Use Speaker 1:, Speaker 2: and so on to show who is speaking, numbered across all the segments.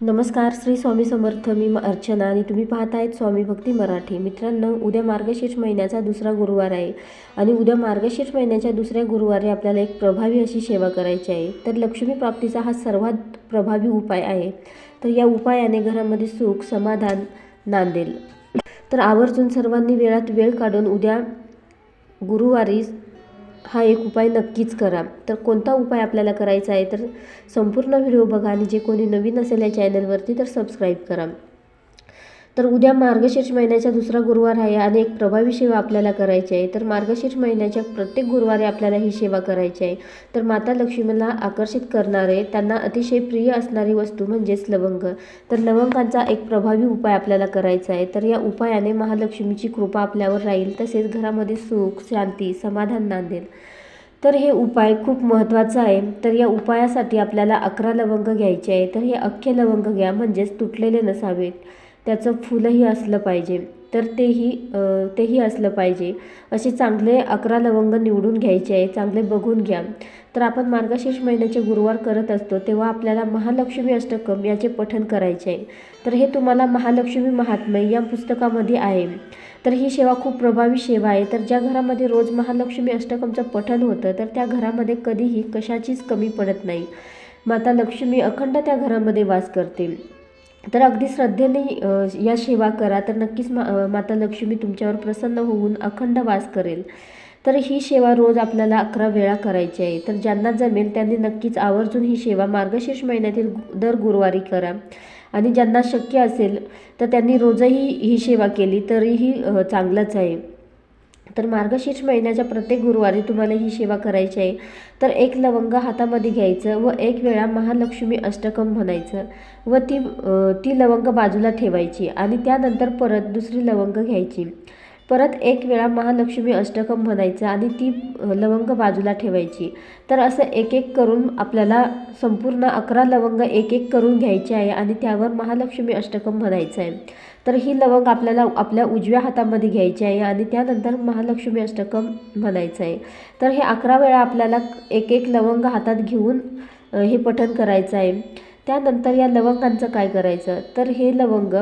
Speaker 1: नमस्कार श्री स्वामी समर्थ. मी अर्चना आणि तुम्ही पाहत आहेत स्वामी भक्ती मराठी. मित्रांनो उद्या मार्गशीर्ष महिन्याचा दुसरा गुरुवार आहे आणि उद्या मार्गशीर्ष महिन्याच्या दुसऱ्या गुरुवारी आपल्याला एक प्रभावी अशी सेवा करायची आहे. तर लक्ष्मी प्राप्तीचा हा सर्वात प्रभावी उपाय आहे. तर या उपायाने घरामध्ये सुख समाधान नांदेल. तर आवर्जून सर्वांनी वेळात वेळ काढून उद्या गुरुवारी हा एक उपाय नक्कीच करा. तर कोणता उपाय आपल्याला करायचा आहे तर संपूर्ण व्हिडिओ बघा आणि जे कोणी नवीन असेल या चॅनलवरती तर सबस्क्राईब करा. तर उद्या मार्गशीर्ष महिन्याचा दुसरा गुरुवार आहे आणि एक प्रभावी सेवा आपल्याला करायची आहे. तर मार्गशीर्ष महिन्याच्या प्रत्येक गुरुवारी आपल्याला ही सेवा करायची आहे. तर माता लक्ष्मीला आकर्षित करणारे त्यांना अतिशय प्रिय असणारी वस्तू म्हणजेच लवंग. तर लवंगांचा एक प्रभावी उपाय आपल्याला करायचा आहे. तर या उपायाने महालक्ष्मीची कृपा आपल्यावर राहील तसेच घरामध्ये सुख शांती समाधान नांदेल. तर हे उपाय खूप महत्त्वाचा आहे. तर या उपायासाठी आपल्याला अकरा लवंग घ्यायचे आहे. तर हे अख्खे लवंग घ्या म्हणजेच तुटलेले नसावेत. त्याचं फुलंही असलं पाहिजे. तर तेही तेही असलं पाहिजे. असे चांगले अकरा लवंग निवडून घ्यायचे आहे चांगले बघून घ्या. तर आपण मार्गशीर्ष महिन्याचे गुरुवार करत असतो तेव्हा आपल्याला महालक्ष्मी अष्टकम याचे पठन करायचे आहे. तर हे तुम्हाला महालक्ष्मी महात्म्य या पुस्तकामध्ये आहे. तर ही सेवा खूप प्रभावी सेवा आहे. तर ज्या घरामध्ये रोज महालक्ष्मी अष्टकमचं पठन होतं तर त्या घरामध्ये कधीही कशाचीच कमी पडत नाही. माता लक्ष्मी अखंड त्या घरामध्ये वास करते तर अगदी श्रद्धेने या सेवा करा. तर नक्कीच मा माता लक्ष्मी तुमच्यावर प्रसन्न होऊन अखंड वास करेल. तर ही सेवा रोज आपल्याला अकरा वेळा करायची आहे. तर ज्यांना जमेल त्यांनी नक्कीच आवर्जून ही सेवा मार्गशीर्ष महिन्यातील दर गुरुवारी करा. आणि ज्यांना शक्य असेल तर त्यांनी रोजही ही सेवा केली तरीही चांगलंच आहे. तर मार्गशीर्ष महिन्याच्या प्रत्येक गुरुवारी तुम्हाला ही सेवा करायची आहे. तर एक लवंग हातामध्ये घ्यायचं व एक वेळा महालक्ष्मी अष्टकम म्हणायचं व ती ती लवंग बाजूला ठेवायची आणि त्यानंतर परत दुसरी लवंग घ्यायची. परत एक वेळा महालक्ष्मी अष्टकम म्हणायचं आणि ती लवंग बाजूला ठेवायची. तर असं एक एक करून आपल्याला संपूर्ण अकरा लवंग एक एक करून घ्यायची आहे आणि त्यावर महालक्ष्मी अष्टकम म्हणायचं आहे. तर ही लवंग आपल्याला आपल्या उजव्या हातामध्ये घ्यायची आहे आणि त्यानंतर महालक्ष्मी अष्टकम म्हणायचं आहे. तर हे अकरा वेळा आपल्याला एक एक लवंग हातात घेऊन हे पठण करायचं आहे. त्यानंतर या लवंगांचं काय करायचं? तर हे लवंग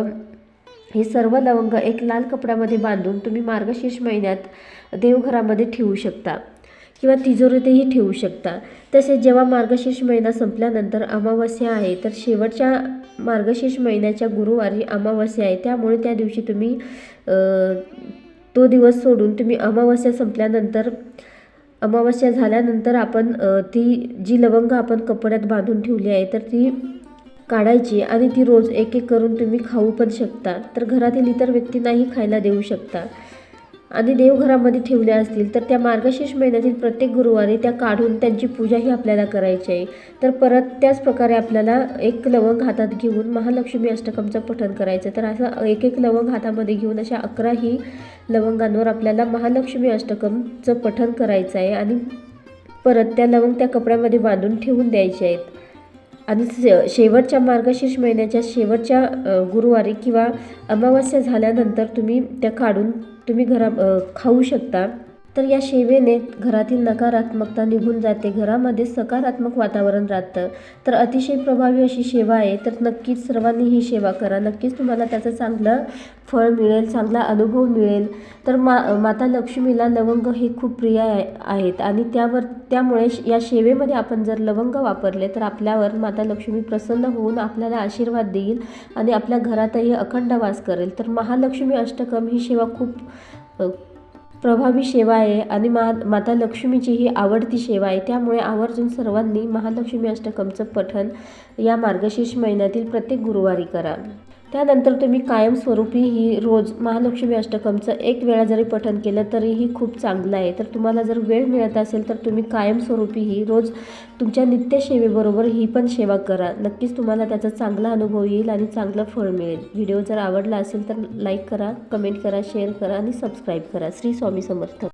Speaker 1: हे सर्व लवंग एक लाल कपड्यामध्ये बांधून तुम्ही मार्गशीर्ष महिन्यात देवघरामध्ये ठेवू शकता किंवा तिजोरीतही ठेवू शकता. तसेच जेव्हा मार्गशीर्ष महिना संपल्यानंतर अमावस्या आहे तर शेवटच्या मार्गशीर्ष महिन्याच्या गुरुवारी अमावस्या आहे. त्यामुळे त्या दिवशी तुम्ही तो दिवस सोडून तुम्ही अमावस्या संपल्यानंतर अमावस्या झाल्यानंतर आपण ती जी लवंग आपण कपड्यात बांधून ठेवली आहे तर ती काढायची आणि ती रोज एक एक करून तुम्ही खाऊ पण शकता. तर घरातील इतर व्यक्तींनाही खायला देऊ शकता. आणि देवघरामध्ये ठेवल्या असतील तर त्या मार्गशीर्ष महिन्यातील प्रत्येक गुरुवारी त्या काढून त्यांची पूजाही आपल्याला करायची आहे. तर परत त्याच प्रकारे आपल्याला एक लवंग हातात घेऊन महालक्ष्मी अष्टकमचं पठण करायचं तर असं एक एक लवंग हातामध्ये घेऊन अशा अकराही लवंगांवर आपल्याला महालक्ष्मी अष्टकमचं पठण करायचं आहे. आणि परत त्या लवंग त्या कपड्यामध्ये बांधून ठेवून द्यायचे आहेत. आणि शे शेवटच्या मार्गशीर्ष महिन्याच्या शेवटच्या गुरुवारी किंवा अमावस्या झाल्यानंतर तुम्ही त्या काढून तुम्ही घरा खाऊ शकता. तर या सेवेने घरातील नकारात्मकता निघून जाते. घरामध्ये सकारात्मक वातावरण राहतं. तर अतिशय प्रभावी अशी सेवा आहे. तर नक्कीच सर्वांनी ही सेवा करा. नक्कीच तुम्हाला त्याचं चांगलं फळ मिळेल चांगला अनुभव मिळेल. तर मा माता लक्ष्मीला लवंग हे खूप प्रिय आहेत. आणि त्यावर त्यामुळे श- या सेवेमध्ये आपण जर लवंग वापरले तर आपल्यावर माता लक्ष्मी प्रसन्न होऊन आपल्याला आशीर्वाद देईल आणि आपल्या घरातही अखंड वास करेल. तर महालक्ष्मी अष्टकम ही सेवा खूप प्रभावी सेवा आहे आणि मा माता लक्ष्मीची ही आवडती सेवा आहे. त्यामुळे आवर्जून सर्वांनी महालक्ष्मी अष्टकमचं पठण या मार्गशीर्ष महिन्यातील प्रत्येक गुरुवारी करा. त्यानंतर तुम्ही कायमस्वरूपी ही रोज महालक्ष्मी अष्टकमचं एक वेळा जरी पठन केलं तरीही खूप चांगलं आहे. तर तुम्हाला जर वेळ मिळत असेल तर तुम्ही कायमस्वरूपी ही रोज तुमच्या नित्यसेवेबरोबर ही पण सेवा करा. नक्कीच तुम्हाला त्याचा चांगला अनुभव येईल आणि चांगलं फळ मिळेल. व्हिडिओ जर आवडला असेल तर लाईक करा कमेंट करा शेअर करा आणि सबस्क्राईब करा. श्री स्वामी समर्थ.